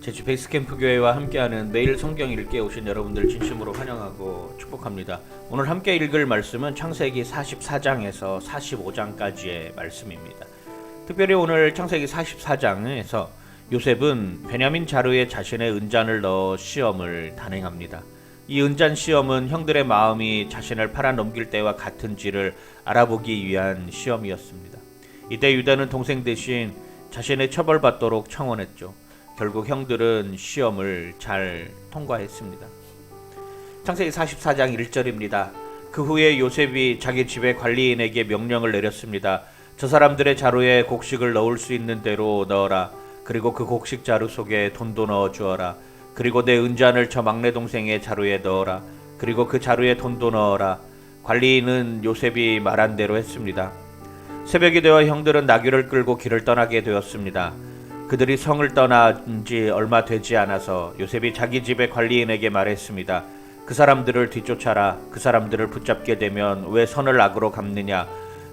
제주 베이스캠프 교회와 함께하는 매일 성경 읽기에 오신 여러분들 진심으로 환영하고 축복합니다. 오늘 함께 읽을 말씀은 창세기 44장에서 45장까지의 말씀입니다. 특별히 오늘 창세기 44장에서 요셉은 베냐민 자루에 자신의 은잔을 넣어 시험을 단행합니다. 이 은잔 시험은 형들의 마음이 자신을 팔아 넘길 때와 같은지를 알아보기 위한 시험이었습니다. 이때 유다는 동생 대신 자신의 처벌받도록 청원했죠. 결국 형들은 시험을 잘 통과했습니다. 창세기 44장 1절입니다. 그 후에 요셉이 자기 집의 관리인에게 명령을 내렸습니다. 저 사람들의 자루에 곡식을 넣을 수 있는 대로 넣어라. 그리고 그 곡식 자루 속에 돈도 넣어 주어라. 그리고 내 은잔을 저 막내 동생의 자루에 넣어라. 그리고 그 자루에 돈도 넣어라. 관리인은 요셉이 말한 대로 했습니다. 새벽이 되어 형들은 나귀를 끌고 길을 떠나게 되었습니다. 그들이 성을 떠난 지 얼마 되지 않아서 요셉이 자기 집의 관리인에게 말했습니다. 그 사람들을 뒤쫓아라. 그 사람들을 붙잡게 되면 왜 선을 악으로 갚느냐?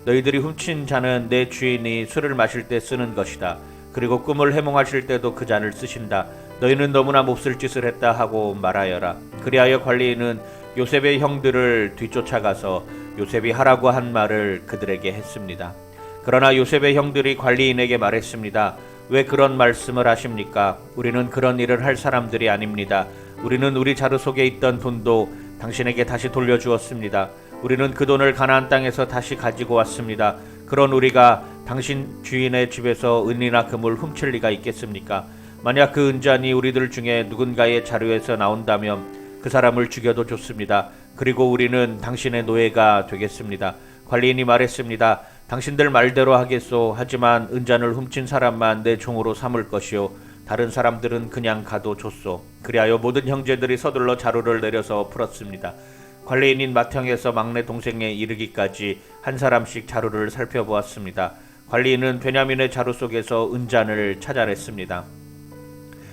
너희들이 훔친 잔은 내 주인이 술을 마실 때 쓰는 것이다. 그리고 꿈을 해몽하실 때도 그 잔을 쓰신다. 너희는 너무나 몹쓸 짓을 했다 하고 말하여라. 그리하여 관리인은 요셉의 형들을 뒤쫓아가서 요셉이 하라고 한 말을 그들에게 했습니다. 그러나 요셉의 형들이 관리인에게 말했습니다. 왜 그런 말씀을 하십니까? 우리는 그런 일을 할 사람들이 아닙니다. 우리는 우리 자루 속에 있던 돈도 당신에게 다시 돌려주었습니다. 우리는 그 돈을 가나안 땅에서 다시 가지고 왔습니다. 그런 우리가 당신 주인의 집에서 은이나 금을 훔칠 리가 있겠습니까? 만약 그 은잔이 우리들 중에 누군가의 자료에서 나온다면 그 사람을 죽여도 좋습니다. 그리고 우리는 당신의 노예가 되겠습니다. 관리인이 말했습니다. 당신들 말대로 하겠소. 하지만 은잔을 훔친 사람만 내 종으로 삼을 것이요. 다른 사람들은 그냥 가도 좋소. 그리하여 모든 형제들이 서둘러 자루를 내려서 풀었습니다. 관리인인 맏형에서 막내 동생에 이르기까지 한 사람씩 자루를 살펴보았습니다. 관리인은 베냐민의 자루 속에서 은잔을 찾아냈습니다.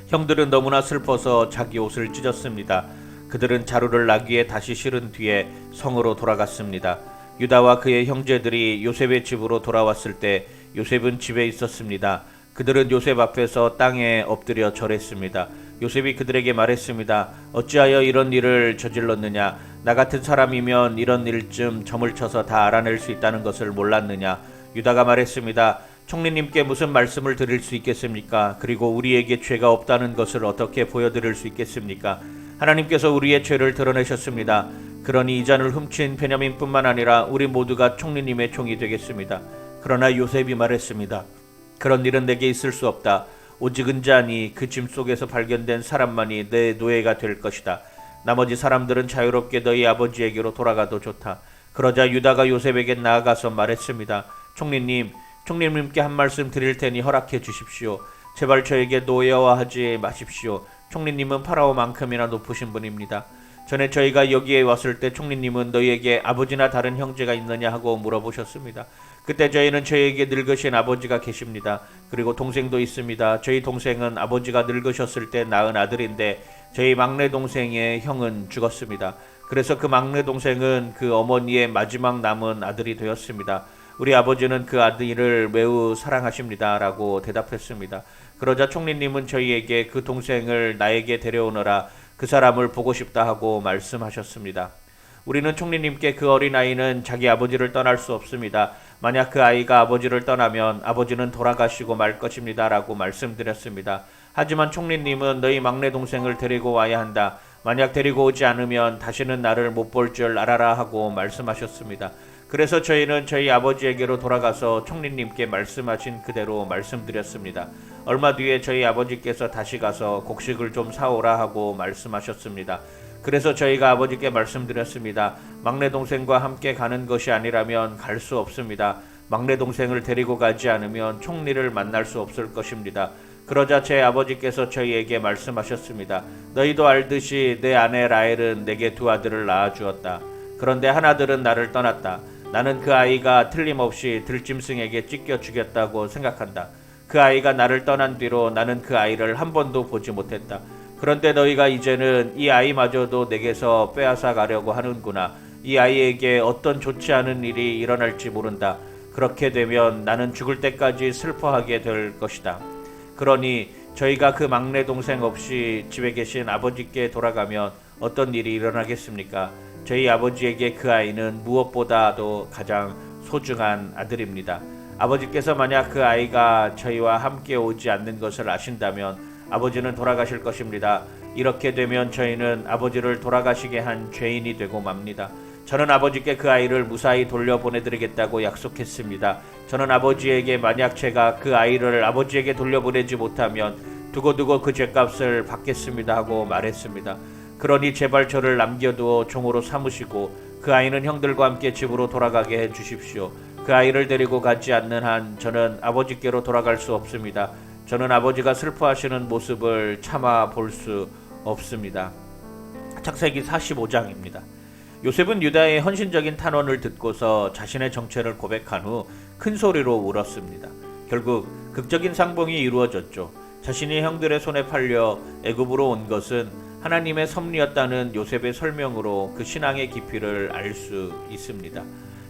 형들은 너무나 슬퍼서 자기 옷을 찢었습니다. 그들은 자루를 나귀에 다시 실은 뒤에 성으로 돌아갔습니다. 유다와 그의 형제들이 요셉의 집으로 돌아왔을 때 요셉은 집에 있었습니다. 그들은 요셉 앞에서 땅에 엎드려 절했습니다. 요셉이 그들에게 말했습니다. 어찌하여 이런 일을 저질렀느냐? 나 같은 사람이면 이런 일쯤 점을 쳐서 다 알아낼 수 있다는 것을 몰랐느냐? 유다가 말했습니다. 총리님께 무슨 말씀을 드릴 수 있겠습니까? 그리고 우리에게 죄가 없다는 것을 어떻게 보여드릴 수 있겠습니까? 하나님께서 우리의 죄를 드러내셨습니다. 그러니 이 잔을 훔친 베냐민뿐만 아니라 우리 모두가 총리님의 총이 되겠습니다. 그러나 요셉이 말했습니다. 그런 일은 내게 있을 수 없다. 오직 은 잔이 그 짐 속에서 발견된 사람만이 내 노예가 될 것이다. 나머지 사람들은 자유롭게 너희 아버지에게로 돌아가도 좋다. 그러자 유다가 요셉에게 나아가서 말했습니다. 총리님, 총리님께 한 말씀 드릴 테니 허락해 주십시오. 제발 저에게 노예화하지 마십시오. 총리님은 파라오만큼이나 높으신 분입니다. 전에 저희가 여기에 왔을 때 총리님은 너희에게 아버지나 다른 형제가 있느냐 하고 물어보셨습니다. 그때 저희는 저희에게 늙으신 아버지가 계십니다. 그리고 동생도 있습니다. 저희 동생은 아버지가 늙으셨을 때 낳은 아들인데 저희 막내 동생의 형은 죽었습니다. 그래서 그 막내 동생은 그 어머니의 마지막 남은 아들이 되었습니다. 우리 아버지는 그 아들을 매우 사랑하십니다 라고 대답했습니다. 그러자 총리님은 저희에게 그 동생을 나에게 데려오너라 그 사람을 보고 싶다 하고 말씀하셨습니다. 우리는 총리님께 그 어린아이는 자기 아버지를 떠날 수 없습니다. 만약 그 아이가 아버지를 떠나면 아버지는 돌아가시고 말 것입니다. 라고 말씀드렸습니다. 하지만 총리님은 너희 막내 동생을 데리고 와야 한다. 만약 데리고 오지 않으면 다시는 나를 못 볼 줄 알아라 하고 말씀하셨습니다. 그래서 저희는 저희 아버지에게로 돌아가서 총리님께 말씀하신 그대로 말씀드렸습니다. 얼마 뒤에 저희 아버지께서 다시 가서 곡식을 좀 사오라 하고 말씀하셨습니다. 그래서 저희가 아버지께 말씀드렸습니다. 막내 동생과 함께 가는 것이 아니라면 갈 수 없습니다. 막내 동생을 데리고 가지 않으면 총리를 만날 수 없을 것입니다. 그러자 제 아버지께서 저희에게 말씀하셨습니다. 너희도 알듯이 내 아내 라헬은 내게 두 아들을 낳아 주었다. 그런데 하나들은 나를 떠났다. 나는 그 아이가 틀림없이 들짐승에게 찢겨 죽였다고 생각한다. 그 아이가 나를 떠난 뒤로 나는 그 아이를 한 번도 보지 못했다. 그런데 너희가 이제는 이 아이마저도 내게서 빼앗아 가려고 하는구나. 이 아이에게 어떤 좋지 않은 일이 일어날지 모른다. 그렇게 되면 나는 죽을 때까지 슬퍼하게 될 것이다. 그러니 저희가 그 막내 동생 없이 집에 계신 아버지께 돌아가면 어떤 일이 일어나겠습니까? 저희 아버지에게 그 아이는 무엇보다도 가장 소중한 아들입니다. 아버지께서 만약 그 아이가 저희와 함께 오지 않는 것을 아신다면 아버지는 돌아가실 것입니다. 이렇게 되면 저희는 아버지를 돌아가시게 한 죄인이 되고 맙니다. 저는 아버지께 그 아이를 무사히 돌려보내드리겠다고 약속했습니다. 저는 아버지에게 만약 제가 그 아이를 아버지에게 돌려보내지 못하면 두고두고 그 죄값을 받겠습니다 하고 말했습니다. 그러니 제발 저를 남겨두어 종으로 삼으시고 그 아이는 형들과 함께 집으로 돌아가게 해 주십시오. 그 아이를 데리고 가지 않는 한 저는 아버지께로 돌아갈 수 없습니다. 저는 아버지가 슬퍼하시는 모습을 참아 볼 수 없습니다. 창세기 45장입니다. 요셉은 유다의 헌신적인 탄원을 듣고서 자신의 정체를 고백한 후 큰 소리로 울었습니다. 결국 극적인 상봉이 이루어졌죠. 자신이 형들의 손에 팔려 애굽으로 온 것은 하나님의 섭리였다는 요셉의 설명으로 그 신앙의 깊이를 알 수 있습니다.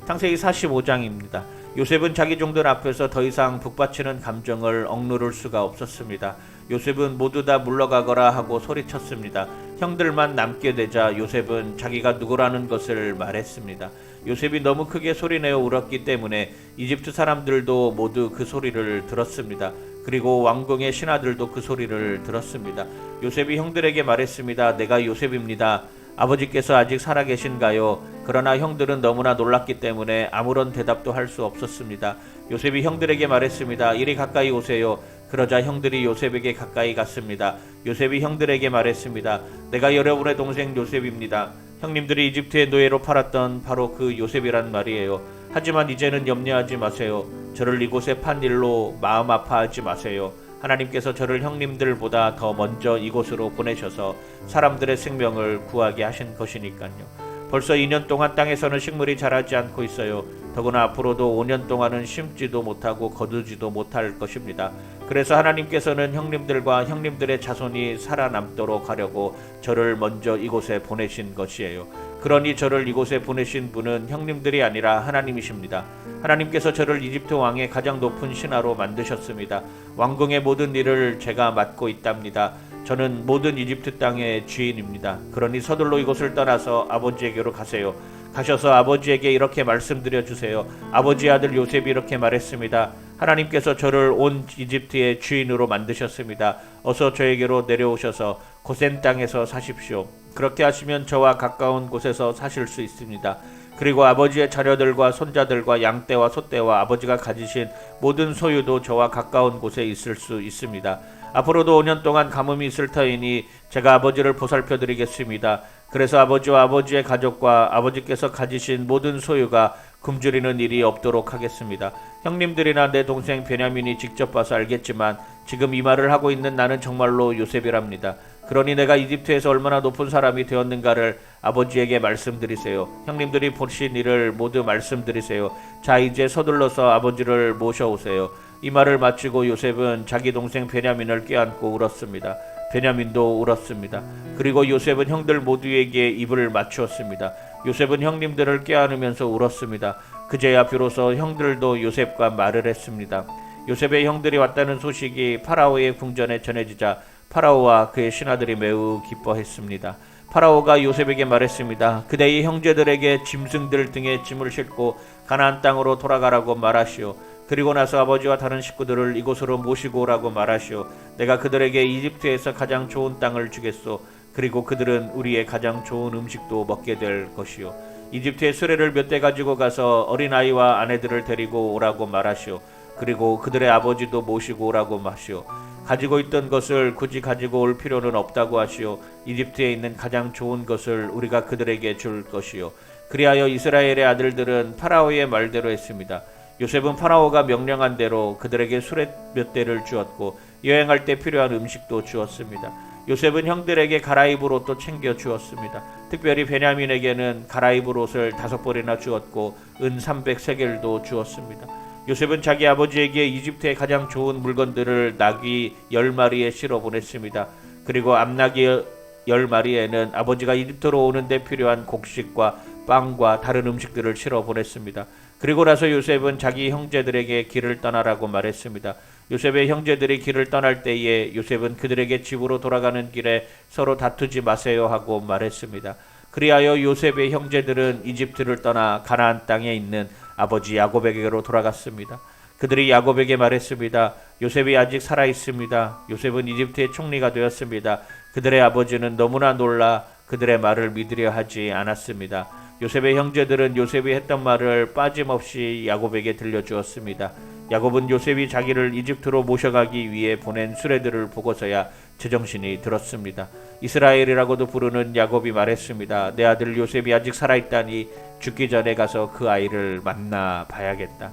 창세기 45장입니다. 요셉은 자기 종들 앞에서 더 이상 북받치는 감정을 억누를 수가 없었습니다. 요셉은 모두 다 물러가거라 하고 소리쳤습니다. 형들만 남게 되자 요셉은 자기가 누구라는 것을 말했습니다. 요셉이 너무 크게 소리내어 울었기 때문에 이집트 사람들도 모두 그 소리를 들었습니다. 그리고 왕궁의 신하들도 그 소리를 들었습니다. 요셉이 형들에게 말했습니다. 내가 요셉입니다. 아버지께서 아직 살아계신가요? 그러나 형들은 너무나 놀랐기 때문에 아무런 대답도 할 수 없었습니다. 요셉이 형들에게 말했습니다. 이리 가까이 오세요. 그러자 형들이 요셉에게 가까이 갔습니다. 요셉이 형들에게 말했습니다. 내가 여러분의 동생 요셉입니다. 형님들이 이집트의 노예로 팔았던 바로 그 요셉이란 말이에요. 하지만 이제는 염려하지 마세요. 저를 이곳에 판 일로 마음 아파하지 마세요. 하나님께서 저를 형님들보다 더 먼저 이곳으로 보내셔서 사람들의 생명을 구하게 하신 것이니까요. 벌써 2년 동안 땅에서는 식물이 자라지 않고 있어요. 더구나 앞으로도 5년 동안은 심지도 못하고 거두지도 못할 것입니다. 그래서 하나님께서는 형님들과 형님들의 자손이 살아남도록 하려고 저를 먼저 이곳에 보내신 것이에요. 그러니 저를 이곳에 보내신 분은 형님들이 아니라 하나님이십니다. 하나님께서 저를 이집트 왕의 가장 높은 신하로 만드셨습니다. 왕궁의 모든 일을 제가 맡고 있답니다. 저는 모든 이집트 땅의 주인입니다. 그러니 서둘러 이곳을 떠나서 아버지에게로 가세요. 가셔서 아버지에게 이렇게 말씀드려 주세요. 아버지 아들 요셉이 이렇게 말했습니다. 하나님께서 저를 온 이집트의 주인으로 만드셨습니다. 어서 저에게로 내려오셔서 고센 땅에서 사십시오. 그렇게 하시면 저와 가까운 곳에서 사실 수 있습니다. 그리고 아버지의 자녀들과 손자들과 양떼와 소떼와 아버지가 가지신 모든 소유도 저와 가까운 곳에 있을 수 있습니다. 앞으로도 5년 동안 가뭄이 있을 터이니 제가 아버지를 보살펴 드리겠습니다. 그래서 아버지와 아버지의 가족과 아버지께서 가지신 모든 소유가 굶주리는 일이 없도록 하겠습니다. 형님들이나 내 동생 베냐민이 직접 봐서 알겠지만 지금 이 말을 하고 있는 나는 정말로 요셉이랍니다. 그러니 내가 이집트에서 얼마나 높은 사람이 되었는가를 아버지에게 말씀드리세요. 형님들이 보신 일을 모두 말씀드리세요. 자 이제 서둘러서 아버지를 모셔오세요. 이 말을 마치고 요셉은 자기 동생 베냐민을 껴안고 울었습니다. 베냐민도 울었습니다. 그리고 요셉은 형들 모두에게 입을 맞추었습니다. 요셉은 형님들을 껴안으면서 울었습니다. 그제야 비로소 형들도 요셉과 말을 했습니다. 요셉의 형들이 왔다는 소식이 파라오의 궁전에 전해지자 파라오와 그의 신하들이 매우 기뻐했습니다. 파라오가 요셉에게 말했습니다. 그대의 형제들에게 짐승들 등에 짐을 싣고 가나안 땅으로 돌아가라고 말하시오. 그리고 나서 아버지와 다른 식구들을 이곳으로 모시고 오라고 말하시오. 내가 그들에게 이집트에서 가장 좋은 땅을 주겠소. 그리고 그들은 우리의 가장 좋은 음식도 먹게 될 것이요. 이집트의 수레를 몇 대 가지고 가서 어린아이와 아내들을 데리고 오라고 말하시오. 그리고 그들의 아버지도 모시고 오라고 마시오. 가지고 있던 것을 굳이 가지고 올 필요는 없다고 하시오. 이집트에 있는 가장 좋은 것을 우리가 그들에게 줄 것이요. 그리하여 이스라엘의 아들들은 파라오의 말대로 했습니다. 요셉은 파라오가 명령한 대로 그들에게 수레 몇 대를 주었고 여행할 때 필요한 음식도 주었습니다. 요셉은 형들에게 갈아입을 옷도 챙겨 주었습니다. 특별히 베냐민에게는 갈아입을 옷을 다섯 벌이나 주었고 은 300세겔도 주었습니다. 요셉은 자기 아버지에게 이집트의 가장 좋은 물건들을 나귀 열 마리에 실어 보냈습니다. 그리고 암나귀 열 마리에는 아버지가 이집트로 오는데 필요한 곡식과 빵과 다른 음식들을 실어 보냈습니다. 그리고 나서 요셉은 자기 형제들에게 길을 떠나라고 말했습니다. 요셉의 형제들이 길을 떠날 때에 요셉은 그들에게 집으로 돌아가는 길에 서로 다투지 마세요 하고 말했습니다. 그리하여 요셉의 형제들은 이집트를 떠나 가나안 땅에 있는 아버지 야곱에게로 돌아갔습니다. 그들이 야곱에게 말했습니다. 요셉이 아직 살아 있습니다. 요셉은 이집트의 총리가 되었습니다. 그들의 아버지는 너무나 놀라 그들의 말을 믿으려 하지 않았습니다. 요셉의 형제들은 요셉이 했던 말을 빠짐없이 야곱에게 들려주었습니다. 야곱은 요셉이 자기를 이집트로 모셔가기 위해 보낸 수레들을 보고서야 제정신이 들었습니다. 이스라엘이라고도 부르는 야곱이 말했습니다. 내 아들 요셉이 아직 살아있다니 죽기 전에 가서 그 아이를 만나 봐야겠다.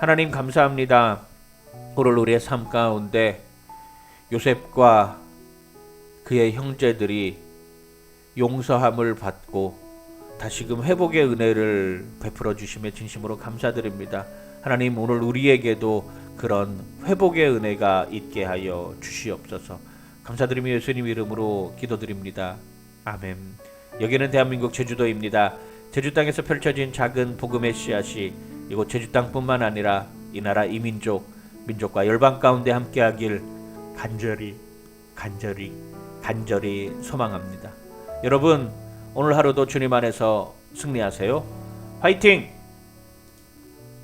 하나님 감사합니다. 오늘 우리의 삶 가운데 요셉과 그의 형제들이 용서함을 받고 다시금 회복의 은혜를 베풀어 주심에 진심으로 감사드립니다. 하나님 오늘 우리에게도 그런 회복의 은혜가 있게 하여 주시옵소서. 감사드리며 예수님 이름으로 기도드립니다. 아멘. 여기는 대한민국 제주도입니다. 제주 땅에서 펼쳐진 작은 복음의 씨앗이 이곳 제주 땅뿐만 아니라 이 나라 이민족 민족과 열방 가운데 함께하길 간절히 간절히 간절히 소망합니다. 여러분 오늘 하루도 주님 안에서 승리하세요. 화이팅!